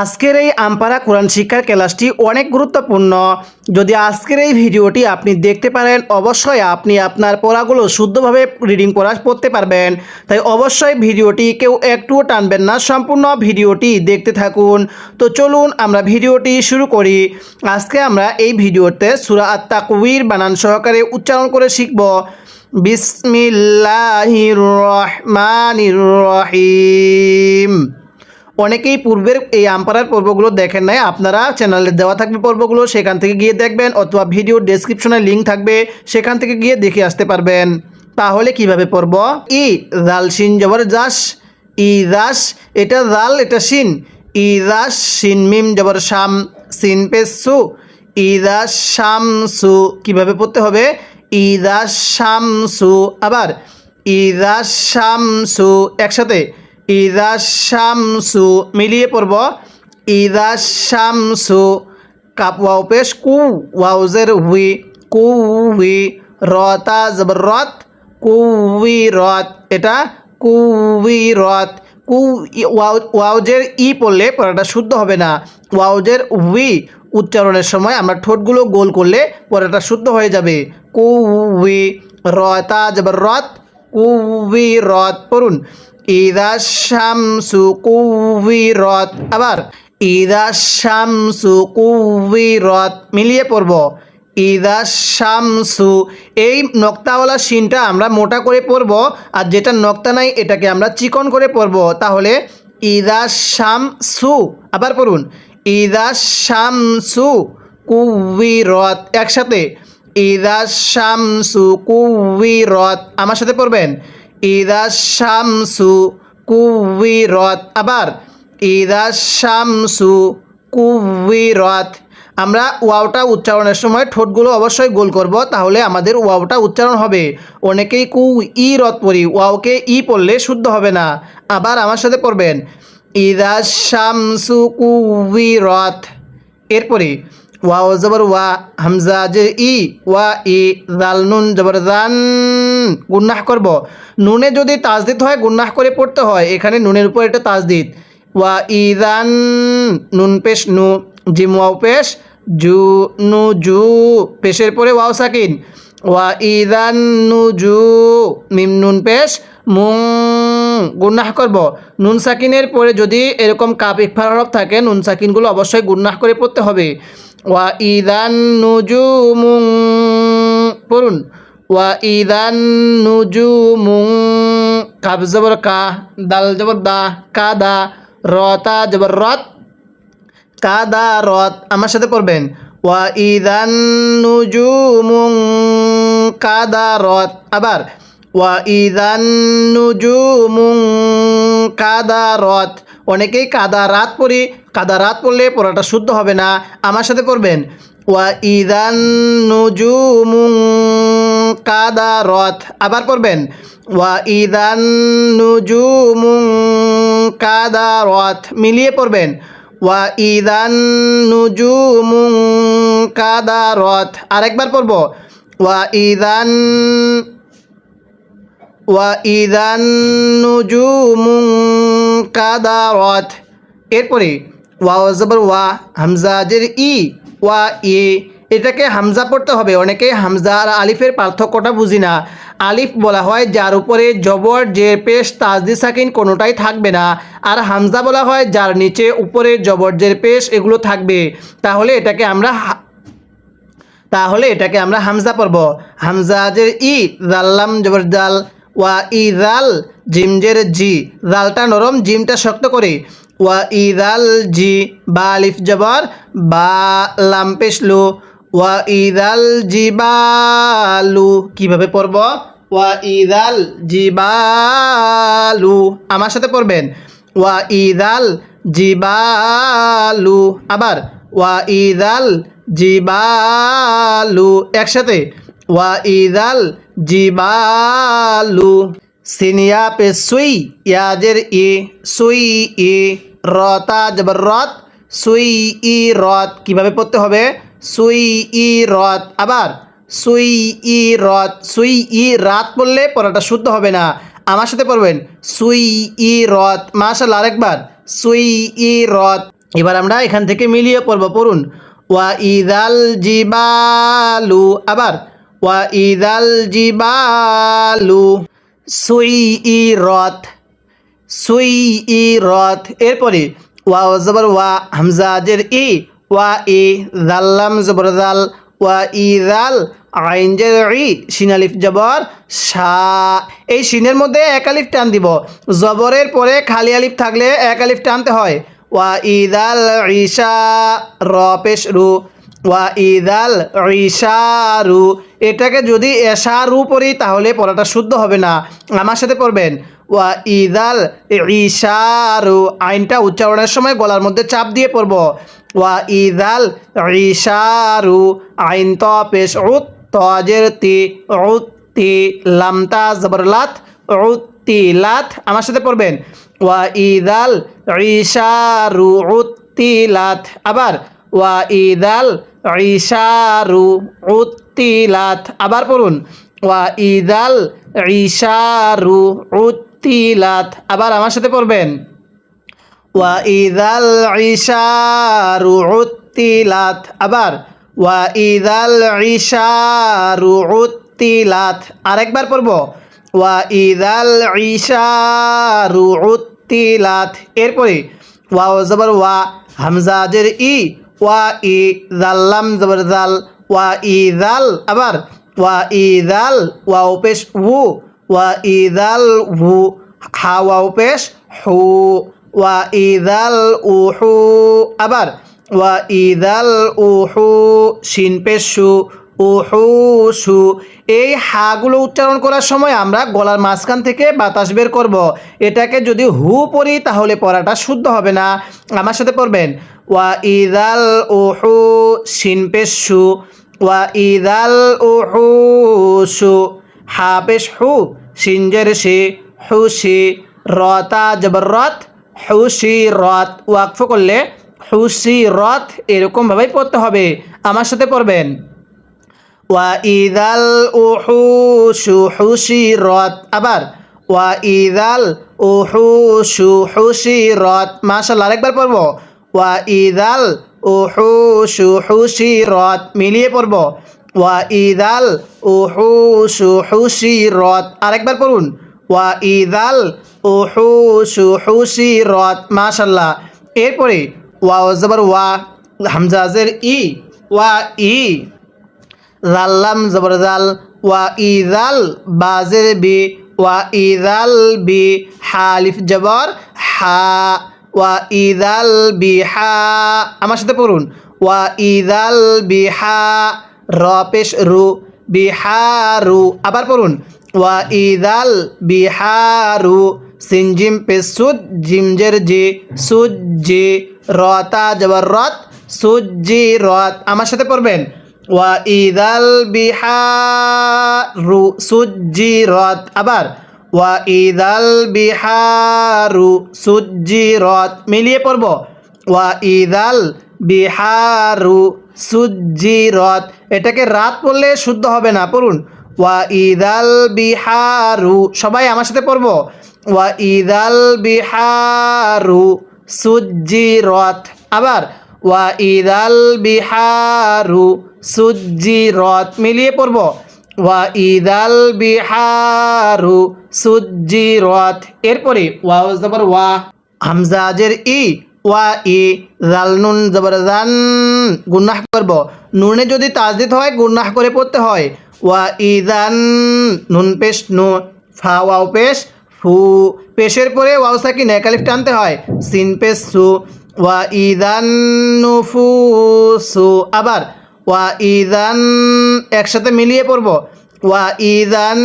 আজকের এই আমপারা কোরআন শিক্ষার ক্লাসটি অনেক গুরুত্বপূর্ণ। যদি আজকের এই ভিডিওটি আপনি দেখতে পারেন, অবশ্যই আপনি আপনার পড়াগুলো শুদ্ধভাবে রিডিং পড়া পড়তে পারবেন। তাই অবশ্যই ভিডিওটি কেউ একটুও টানবেন না, সম্পূর্ণ ভিডিওটি দেখতে থাকুন। তো চলুন আমরা ভিডিওটি শুরু করি। আজকে আমরা এই ভিডিওতে সুরা আত্মা কবির বানান সহকারে উচ্চারণ করে শিখব। বিসমিল্লাহির রহমানির রহিম। অনেকেই পূর্বের এই আম্পারার পর্বগুলো দেখেন নাই। আপনারা চ্যানেলে দেওয়া থাকবে পর্বগুলো, সেখান থেকে গিয়ে দেখবেন, অথবা ভিডিও ডেসক্রিপশনে লিঙ্ক থাকবে, সেখান থেকে গিয়ে দেখে আসতে পারবেন। তাহলে কীভাবে পড়ব ই জাল সিন জবর জাস, ই দাস এটা জাল এটা সিন ই দাস সিন মিম জবর শাম সিন পে সু। ইদা শামসু কীভাবে পড়তে হবে? ই দাস শাম সু, আবার। ই দাস শাম সু, একসাথে। ইদা শামসু, মিলিয়ে পড়ব, ইদা শামসু, কাপ ওয়াও পেশ, কু ওয়াউজের হুই, কু হুই রতা জবর রত কুই রত, এটা কুই রত, কু ওয়াউজের ই পড়লে পড়াটা শুদ্ধ হবে না। ওয়াউজের উই উচ্চারণের সময় আমরা ঠোঁটগুলো গোল করলে পড়াটা শুদ্ধ হয়ে যাবে। কু উই রতা জবর রত কুই রত, পড়ুন। ইদা শামসু কুই রত আবার ইদা শামসু কুই রত মিলিয়ে পড়ব। ইদা শামসু এই নক্তাওয়ালা সিনটা আমরা মোটা করে পড়ব আর যেটা নক্তা নাই, এটাকে আমরা চিকন করে পড়ব। তাহলে ইদা শামসু আবার পড়ুন। ইদা শামসু কুবি রত একসাথে। ইদা শামসু কুবি রত আমার সাথে পড়বেন? ইদা শামসু কুবি রত আবার ইদা শামসু কুবি রত আমরা ওয়াওটা উচ্চারণের সময় ঠোঁটগুলো অবশ্যই গোল করব, তাহলে আমাদের ওয়াওটা উচ্চারণ হবে। অনেকেই কু ই রথ পড়ি, ওয়াওকে ই পড়লে শুদ্ধ হবে না। আবার আমার সাথে পড়বেন ইদা শামসু কুবি রথ এরপরে, ওয়াও জবর ওয়া, হামজা যে ই, ওয়া ই জাল নুন জবর জান গুন্নাহ করব। নুনে যদি তাজদিদ হয়, গুন্নাহ করে পড়তে হয়। এখানে নুনের উপর এটা তাজদিদ। ওয়া ইদান, নুন পেশ, নু, জিম, ওয়াও পেশ, জু, নু, জু, পেশের পরে ওয়াও সাকিন। ওয়া ইদান, নু, জু, মিম, নুন পেশ, মুং, গুন্নাহ করব। নুন সাকিনের পরে যদি এরকম কাপ ইকফার হরফ থাকে, নুন সাকিনগুলো অবশ্যই গুন্নাহ করে পড়তে হবে। ওয়া ইদান নুজুমুং পড়ুন। ওয়া ইদান নুজুমুং কাব জবর কা, দাল জবর দা, কা দা রতা জবর রত কাদা রত, আমার সাথে পড়বেন। ওয়া ইদান নুজুমুং কাদা রত, আবার, ওয়া ইদান নুজুমুং কাদা রত, অনেকেই কাদা রাত পড়ি কাদা রাত পড়লে পড়াটা শুদ্ধ হবে না, আমার সাথে পড়বেন। ওয়া ইদান নুজুমুং কাদা রথ আবার পড়বেন, ওয়া ইদান নুজুমুং কাদা রথ মিলিয়ে পড়বেন, ওয়া ইদান নুজুমুং কাদা রথ আরেকবার পড়ব, ওয়া ইদান ওয়া ইদান নুজুমুং কাদা রথ এরপরে ওয়া জবর ওয়া হামজা, জের ই, ওয়া ই এটাকে হামজা পড়তে হবে। অনেকে হামজা আর আলিফের পার্থক্যটা বুঝি না। আলিফ বলা হয়, যার উপরে জবর জের পেশ, তাজদি, সাকিন কোনোটাই থাকবে না। আর হামজা বলা হয়, যার নিচে উপরে জবর জের পেশ, এগুলো থাকবে। তাহলে এটাকে আমরা তাহলে এটাকে আমরা হামজা পড়ব। হামজাজের ই জাল্লাম জবর, জাল, ওয়া, ই, জাল জিমজের জি। জালটা নরম, জিমটা শক্ত করে। ওয়া, ই, জাল, জি, বা, আলিফ, জবর, বা, লাম পেশলু ওয়া ই জাল জি বালু কীভাবে পড়ব? ওয়া ই জাল জি বালু আমার সাথে পড়বেন। ওয়া ই জাল জিবালু। আবার, ওয়া ইদাল জিবালু একসাথে। ওয়া ইদাল জিবালু। সিনিয়া পে সুই, ইয়াজের ই, সুই ই রতা জবর রত সুই ই, রত। কীভাবে পড়তে হবে? সুই ই রত আবার সুই ই রত সুই ই রাত পড়লে পড়াটা শুদ্ধ হবে না। আমার সাথে পড়বেন। সুই ই রত মাশাল্লাহ আরেকবার। সুই ই রত এবার আমরা এখান থেকে মিলিয়ে পড়ব পড়ুন। ওয়া ইদাল জিবালু আবার ওয়া ইদাল জিবালু সুই ই রথ সুই ই রথ এরপরে ওয়া জবর ওয়া হামজাজের ই ওয়া ই জাল্লাম জবর জাল ওয়া ই জাল আইন জের ই সিনালিফ জবর, সা। এই সিনের মধ্যে এক আলিফ টান দিব। জবরের পরে খালি আলিফ থাকলে এক আলিফ টানতে হয়। ওয়া ইদাল ঈশা র পেশ রু। ওয়া ইদাল ঈশারু এটাকে যদি এশারু পড়ি, তাহলে পড়াটা শুদ্ধ হবে না। আমার সাথে পড়বেন। ওয়া ইদাল ঈশারু আইনটা উচ্চারণের সময় গলার মধ্যে চাপ দিয়ে পড়ব। ওয়া ইদাল ঈশারু আইন ত পেশ উত তজের তি উত তি লামতা জবরলাত উত তি লাত। আমার সাথে পড়বেন। ওয়া ইদাল ঈশারু উত তি আবার ওয়া ইদাল ঈশারু উত্তিলাত আবার পড়ুন। ওয়া ইদাল ঈশারু উত্তিলাত আবার আমার সাথে পড়বেন। ওয়া ইদাল ঈশারু উত্তিলাত। আবার, ওয়া ইদাল ঈশারু উত্তিলাত। আরেকবার পড়ব। ওয়া ইদাল ঈশারু উত্তিলাত। এরপরে ওয়া জবর ওয়া হামজাজের ই, ওয়া ই জাল্লাম জবর জাল ওয়া ই আবার, ওয়া ই ওয়াও পেশ উ ওয়া ই জাল হা, ওয়াও পেশ হু। ওয়া ই জাল উ আবার ওয়া ই জাল উ শিন পেশ সু উহু সু। এই হাগুলো উচ্চারণ করার সময় আমরা গলার মাঝখান থেকে বাতাস বের করব। এটাকে যদি হু পড়ি, তাহলে পড়াটা শুদ্ধ হবে না। আমার সাথে পড়বেন। ওয়া ইদাল উহু, শিন পেশ। সু ওয়া ইদাল উহু সু। হা পেশ হু সিনজের সে হুসি রতা জবর রথ হুসি রথ ওয়াকফ করলে হুসি রথ এরকমভাবেই পড়তে হবে। আমার সাথে পড়বেন। ওয়াইদাল উহুশু হুশিরত আবার ওয়াইদাল উহুশু হুশিরত মাশাআল্লাহ আরেকবার পড়ব। ওয়াইদাল উহুশু হুশিরত মিলিয়ে পড়ব। ওয়াইদাল উহুশু হুশিরত আরেকবার পড়ুন। ওয়াইদাল উহুশু হুশিরত মাশাআল্লাহ। এরপরে ওয়া জবর ওয়া হামজাজের ই, ওয়া ই জাল্লাম জবরজাল ওয়া ইজাল বাজের বি ওয়া ইজাল বি, হালিফ জবর হা, ওয়া ইজাল বি হা, আমার সাথে পড়ুন। ওয়া ইজাল বি হা, র রু বিহারু আবার পড়ুন। ওয়া ইদাল বিহারু সিনজিম পেশ সুদ জিমজের জি সুজি রতা জবর রত সুজি রত আমার সাথে পড়বেন। ওয়া ইদাল বিহারু সুজিরত আবার ওয়া ইদাল বিহারু সুজিরত মিলিয়ে পড়ব। ওয়া ইদাল বিহারু সুজিরত এটাকে রাত পড়লে শুদ্ধ হবে না, পড়ুন। ওয়া ইদাল বিহারু সবাই আমার সাথে পড়ব। ওয়া ইদাল বিহারু সুজিরত আবার ওয়া ইদাল বিহারু সুজিরত মিলিয়ে পড়ব। ওয়া ইদাল বিহারু সুজিরত এরপরে ওয়া জবর ওয়া হামজাজের ই, ওয়া ই জাল নুন জবর জান গুন্নাহ করব। নুনে যদি তাজদিদ হয় গুন্নাহ করে পড়তে হয়। ওয়া ইদান নুন পেশ নু, ফা ওয়াও পেশ ফু। পেশের পরে ওয়াও সাকিন একালিফ টানতে হয়। সিন পেশ সু ওয়া ইদান নুফুসু আবার ওয়া ইদান একসাথে মিলিয়ে পড়ব। ওয়া ইদান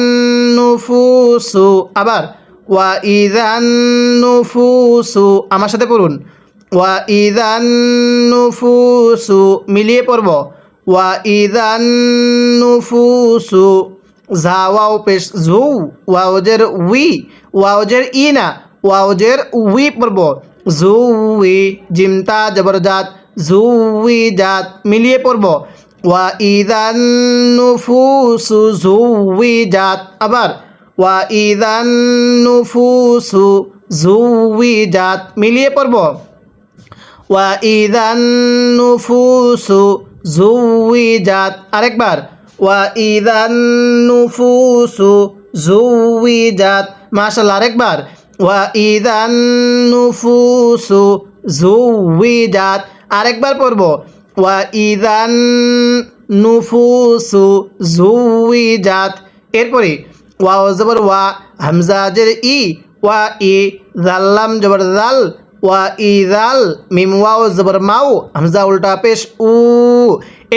নুফুসু আবার ওয়া ইদান নুফুসু আমার সাথে পড়ুন। ওয়া ইদান নুফুসু মিলিয়ে পড়ব। ওয়া ইদান নুফুসু ঝাওয়াও পেশ, ঝু ওয়াওজের উই ওয়াওজের ই না ওয়াওজের উই পড়ব জুই জিমতা জবরজাত জুই জাত মিলিয়ে পড়ব ওয়া ইদান নুফুসু জুই জাত আবার ওয়া ইদান নুফুসু জুই জাত মিলিয়ে পড়ব ওয়া ইদান নুফুসু জুইজাত আরেকবার ওয়া ইদান নুফুসু জুইজাত মাশাআল্লাহ, আরেকবার। ওয়া ইদান নুফুসু জুইজাত আরেকবার পড়ব। ওয়া ইদান নুফুসু জুইজাত এরপরে ওয়া জবর ওয়া হামজা জের ই, ওয়া ই জাল্লাম জবর জাল ওয়া ইজাল মিম ওয়াও জবর মাউ, হামজা উল্টা পেশ উ।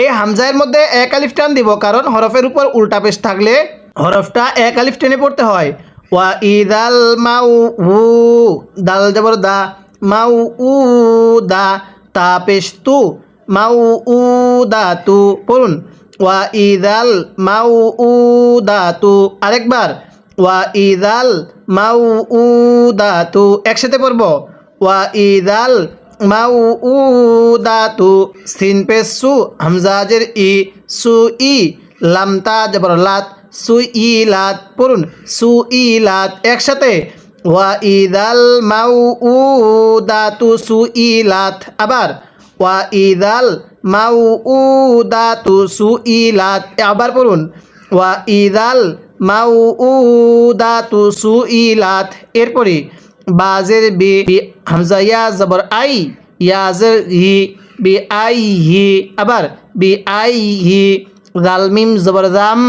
এই হামজার মধ্যে এক আলিফ টান দিব, কারণ হরফের উপর উল্টা পেশ থাকলে হরফটা এক আলিফ টেনে পড়তে হয়। ওয়া ইদাল মাউ উ, দাল জবর দা, মাউ উ দা, তা মাউ উ দা তু, পড়ুন। ওয়া ইদাল মাউ উ দা তু, আরেকবার। ওয়া ইদাল মাউ উ দা তু, একসাথে পড়ব। ওয়া ইদাল মাউ উ দা তু, সিন পেশ হামজাজের ই, সু ই লামতা জবর লাত সু ই লাত পড়ুন সু ই লাত একসাথে। ওয়া ইদাল মাউ উ দা তু সু ই লাত আবার। ওয়া ইদাল মাউ উ দা তু সু ই লাত আবার পড়ুন। ওয়া ইদাল মাউ উ দা তু সু ই লাত এরপরে বাজের বি হামজা, ইয়া, জবর, আই ইয়াজের হি, বি, আই, হি, আবার। বি, আই, হি দাল মিম, জবর, দাম।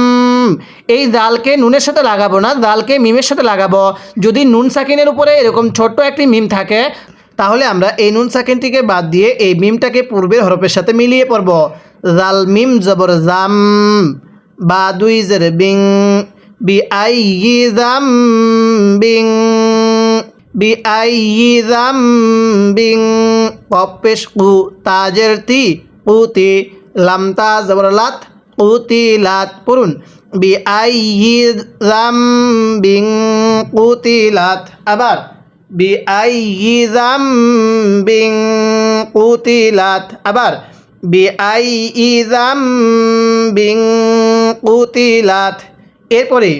এই দালকে নুনের সাথে লাগাবো না, দালকে মিমের সাথে লাগাবো। যদি নুন সাকিনের উপরে এরকম ছোট্ট একটি মিম থাকে, তাহলে আমরা এই নুন সাকিনটিকে বাদ দিয়ে এই মিমটাকে পূর্বের হরফের সাথে মিলিয়ে পড়ব। জাল মিম জবর জাম, বা দুই জের বিং, বি আই ই জাম বিং, বি আই ই জাম বিং। কপেশ কু তাজের তি কুতি লামতা জবর লাত কুতি লাত পড়ুন। বি আই জাম বিং কুতি আবার বি আই জাম বিং কুতি লাত আবার বি আই জাম বিং কুতি লাত এরপরে,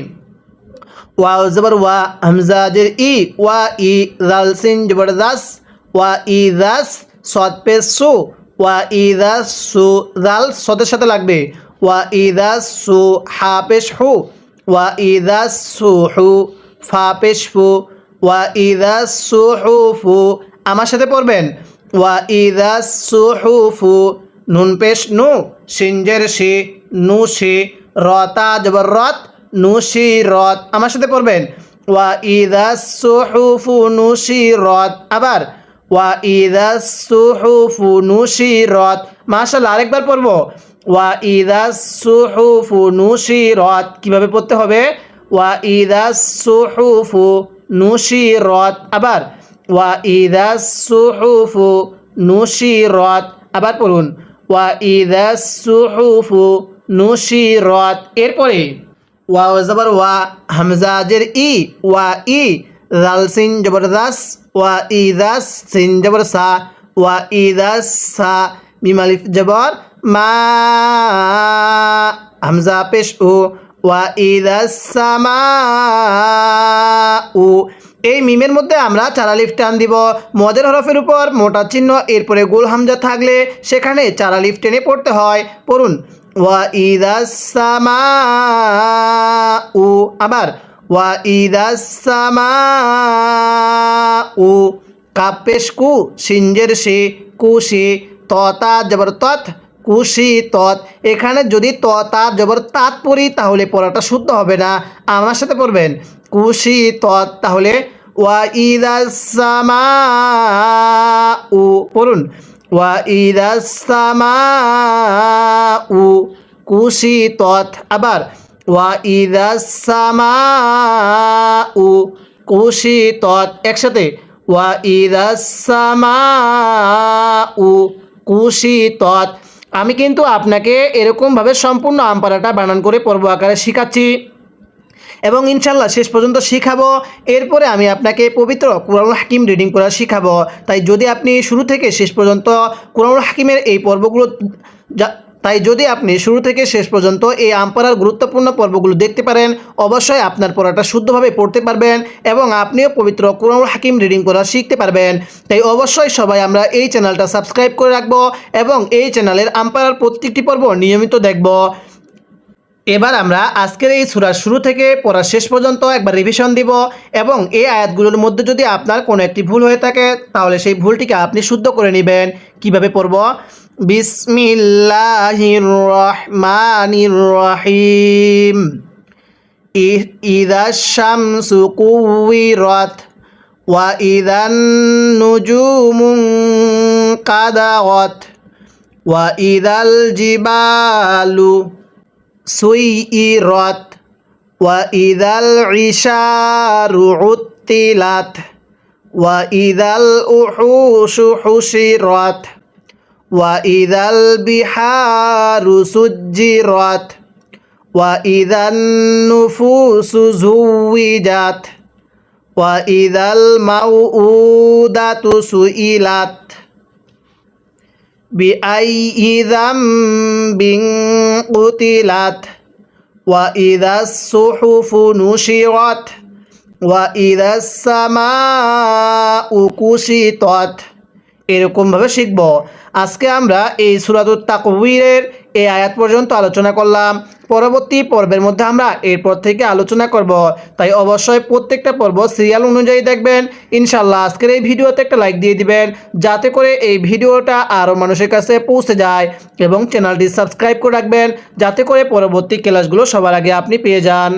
ওয়াও জবর ওয়া হামজাজের ই, ওয়া ই জাল সিন জবর দাস, ওয়া ই দাস সদ পে সু, ওয়া ই দাস সু জাল সদের সাথে লাগবে। ওয়া ই সু হা ওয়া সু হু ফা ফু ওয়া সু আমার সাথে পড়বেন, ওয়া ই দাস সু ফু নুন পেশ নু, সিনজের সি নু সি রতা জবর রত নুশি রত, আমার সাথে পড়বেন, ওয়া ইদাস সুহুফু নুশি রত, আবার, ওয়া ইদাস সুহুফু নুশি রত মাশাল্লাহ আরেকবার পড়ব ওয়া ইদাস সুহুফু নুশি রত কীভাবে পড়তে হবে? ওয়া ইদাস সুহুফু নুশি রত আবার, ওয়া ইদাস সুহুফু নুশি রত আবার পড়ুন, ওয়া ইদাস সুহুফু নুশি রত এরপরে ওয়া জবর ওয়া হামজাজের ই, ওয়া ই জাল সিন জবর ওয়া ই দাস সিন জবর সা, ওয়া ই দাস সা মিমালিফ জবর মা হামজা পেশ ও ওয়া উ এই মিমের মধ্যে আমরা চারালিফ টান দিব। মদের হরফের উপর মোটা চিহ্ন, এরপরে গোল হামজা থাকলে সেখানে চারালিফ টেনে পড়তে হয়। পড়ুন। ওয়া ইদাস সামা উ আবার ওয়া ইদাস সামা উ কাপেশ কু, সিঞ্জের সে কুশি ততা জবর তৎ কুশি তৎ। এখানে যদি ততা জবর তাঁত পড়ি, তাহলে পড়াটা শুদ্ধ হবে না। আমার সাথে পড়বেন। কুশি তৎ, তাহলে ওয়া পড়ুন। ওয়া উ কুশি তৎ। আবার ওয়া উ কুশি তৎ একসাথে। ওয়া ইদাস সামা উ কুশি তৎ। আমি কিন্তু আপনাকে এরকমভাবে সম্পূর্ণ আমপারাটা বানান করে পর্ব আকারে শেখাচ্ছি। এবং ইনশাল্লাহ শেষ পর্যন্ত শিখাবো। এরপরে আমি আপনাকে পবিত্র কুরআনুল হাকিম রিডিং করা শিখাবো। তাই যদি আপনি শুরু থেকে শেষ পর্যন্ত কুরআনুল হাকিমের এই পর্বগুলো তাই যদি আপনি শুরু থেকে শেষ পর্যন্ত এই আম গুরুত্বপূর্ণ পর্বগুলো দেখতে পারেন, অবশ্যই আপনার পড়াটা শুদ্ধভাবে পড়তে পারবেন এবং আপনিও পবিত্র কোরআনুল হাকিম রিডিং করা শিখতে পারবেন। তাই অবশ্যই সবাই আমরা এই চ্যানেলটা সাবস্ক্রাইব করে রাখব এবং এই চ্যানেলের আম পড়ার প্রত্যেকটি পর্ব নিয়মিত দেখব। এবার আমরা আজকের এই সুরার শুরু থেকে পড়া শেষ পর্যন্ত একবার রিভিশন দিব এবং এই আয়াতগুলোর মধ্যে যদি আপনার কোনো একটি ভুল হয়ে থাকে, তাহলে সেই ভুলটিকে আপনি শুদ্ধ করে নেবেন। কীভাবে পড়ব? বিসমিল্লাহির রহমানির রহিম ইদা শামসু কুবিরত ওয়া ইদান নুজুমুন কাদাগত ওয়া ইদাল জিবালু সুইরত ওয়া ইদাল ইশারু উত্তিলাত, ওয়া ইদাল উহুশু হুশিরত। وإذا البحار سجرت وإذا النفوس زوجت وإذا الموءودة سئلت بأي ذنب قتلت وإذا الصحف نشرت وإذا السماء كشطت এরকমভাবে শিখব। আজকে আমরা এই সুরাতুত তাকবীরের এই আয়াত পর্যন্ত আলোচনা করলাম। পরবর্তী পর্বের মধ্যে আমরা এরপর থেকে আলোচনা করব। তাই অবশ্যই প্রত্যেকটা পর্ব সিরিয়াল অনুযায়ী দেখবেন। ইনশাল্লাহ আজকের এই ভিডিওতে একটা লাইক দিয়ে দিবেন। যাতে করে এই ভিডিওটা আরও মানুষের কাছে পৌঁছে যায় এবং চ্যানেলটি সাবস্ক্রাইব করে রাখবেন। যাতে করে পরবর্তী ক্লাসগুলো সবার আগে আপনি পেয়ে যান।